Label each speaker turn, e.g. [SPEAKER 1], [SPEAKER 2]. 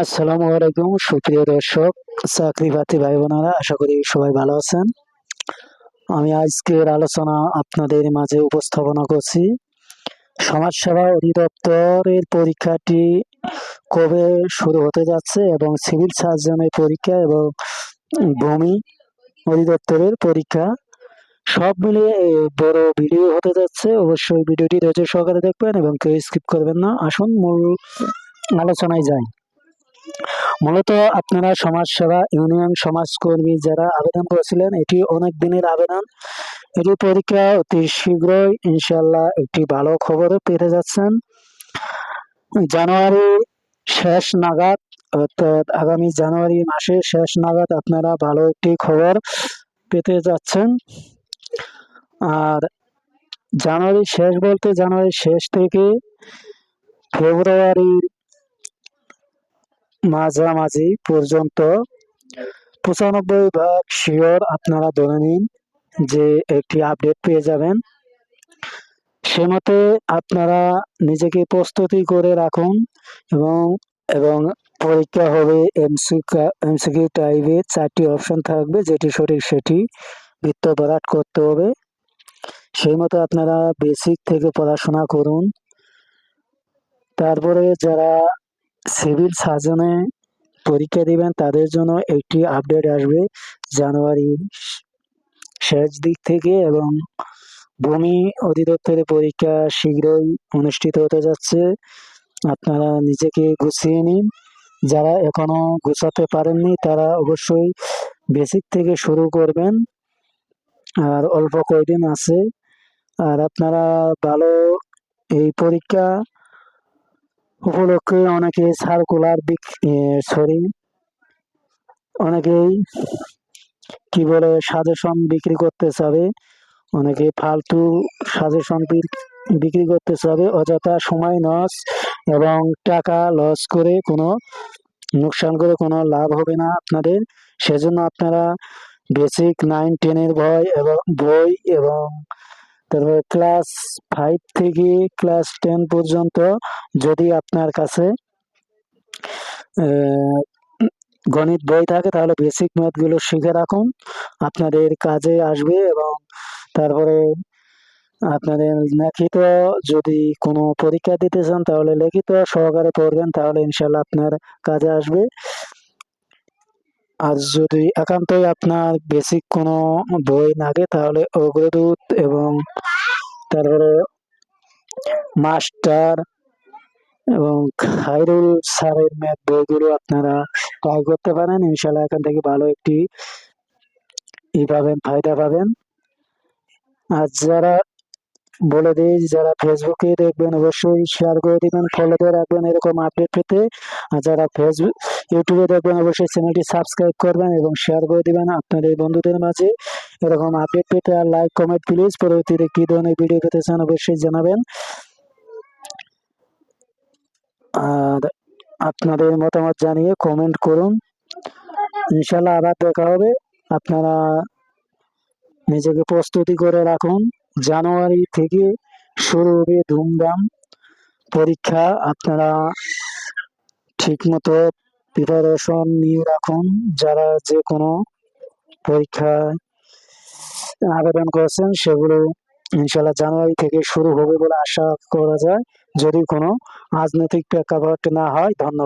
[SPEAKER 1] আসসালামু আলাইকুম, সুপ্রিয় দর্শক চাকরি প্রার্থী ভাই বোনেরা আশা করি সবাই ভালো আছেন। আমি আজকের আলোচনা আপনাদের মাঝে উপস্থাপনা করছি। সমাজসেবা অধিদপ্তরের পরীক্ষাটি কবে শুরু হতে যাচ্ছে এবং সিভিল সার্জনের পরীক্ষা এবং ভূমি অধিদপ্তরের পরীক্ষা সব মিলিয়ে বড় ভিডিও হতে যাচ্ছে। অবশ্যই ভিডিওটি ধৈর্য সহকারে দেখবেন এবং কেউ স্কিপ করবেন না। আসুন মূল আলোচনায় যাই। মূলত আপনারা সমাজসেবা ইউনিয়ন সমাজকর্মী যারা আবেদন করেছিলেন, এটি অনেক দিনের আবেদন। এটি পরীক্ষা অতি শীঘ্রই ইনশাল্লাহ একটি ভালো খবরও পেতে যাচ্ছেন। জানুয়ারি শেষ নাগাদ, অর্থাৎ আগামী জানুয়ারি মাসের শেষ নাগাদ আপনারা ভালো একটি খবর পেতে যাচ্ছেন। আর জানুয়ারি শেষ বলতে জানুয়ারি শেষ থেকে ফেব্রুয়ারির মাঝামাঝি পর্যন্ত। পঁচানব্বই ভাগ শিওর আপনারা ধরে নিন যে একটি আপডেট পেয়ে যাবেন। সে মতে আপনারা নিজেকে প্রস্তুতি করে রাখুন এবং এবং পরীক্ষা হবে এমসিকিউ টাইপে চারটি অপশন থাকবে, যেটি সঠিক সেটি বৃত্ত ভরাট করতে হবে। সেই মতো আপনারা বেসিক থেকে পড়াশোনা করুন। তারপরে যারা সিভিল সার্জনে পরীক্ষা দিবেন, তাদের জন্য একটি আপডেট আসবে জানুয়ারির শেষ দিক থেকে এবং ভূমি অধিদপ্তরের পরীক্ষা শীঘ্রই অনুষ্ঠিত হতে যাচ্ছে। আপনারা নিজেকে গুছিয়ে নিন। যারা এখনও গুছাতে পারেননি, তারা অবশ্যই বেসিক থেকে শুরু করবেন। আর অল্প কয়দিন আছে। আর আপনারা ভালো এই পরীক্ষা উপলক্ষে অনেকে সার্কুলার সরি অনেকেই কি বলে সাজেশন বিক্রি করতে চাবে, অনেকে ফালতু সাজেশন বিক্রি করতে চাবে, অযথা সময় নস এবং টাকা লস করে কোনো লোকসান করে কোনো লাভ হবে না আপনাদের। সেজন্য আপনারা বেসিক নাইন টেনের বই এবং বই এবং তারপরে ক্লাস ফাইভ থেকে ক্লাস টেন পর্যন্ত যদি আপনার কাছে গণিত বই থাকে, তাহলে বেসিক ম্যাথগুলো শিখে রাখুন। আপনাদের কাজে আসবে এবং তারপরে আপনাদের লিখিত যদি কোনো পরীক্ষা দিতে চান, তাহলে লিখিত সহকারে পড়বেন, তাহলে ইনশাল্লাহ আপনার কাজে আসবে। আর যদি একান্তই আপনার বেসিক কোনো বই লাগে, তাহলে অগ্রদূত এবং তারপরে মাস্টার এবং খাইরুল স্যারের ম্যাথ বইগুলো আপনারা ট্রাই করতে পারেন। ইনশাল্লাহ এখান থেকে ভালো একটি ই পাবেন, ফায়দা পাবেন। আর যারা বলে দিই, যারা ফেসবুকে দেখবেন অবশ্যই শেয়ার করে দিবেন ফলো করে রাখবেন এরকম আপডেট পেতে। আর যারা ফেসবুক ইউটিউবে দেখবেন অবশ্যই চ্যানেলটি সাবস্ক্রাইব করবেন এবং শেয়ার করে দিবেন আপনাদের বন্ধুদের মাঝে। এরকম আপডেট পেতে আর লাইক কমেন্ট প্লিজ পরবর্তীতে কী ধরনের ভিডিও পেতে চান অবশ্যই জানাবেন। আর আপনাদের মতামত জানিয়ে কমেন্ট করুন। ইনশাল্লাহ আবার দেখা হবে। আপনারা নিজেকে প্রস্তুতি করে রাখুন। জানুয়ারি থেকে শুরু হবে ধুমধাম পরীক্ষা। আপনারা ঠিকমতো প্রিপারেশন নিয়ে রাখুন। যারা যে কোনো পরীক্ষায় আবেদন করেছেন, সেগুলো ইনশাল্লাহ জানুয়ারি থেকে শুরু হবে বলে আশা করা যায়। যদি কোনো রাজনৈতিক প্রেক্ষাপট না হয়, ধন্যবাদ।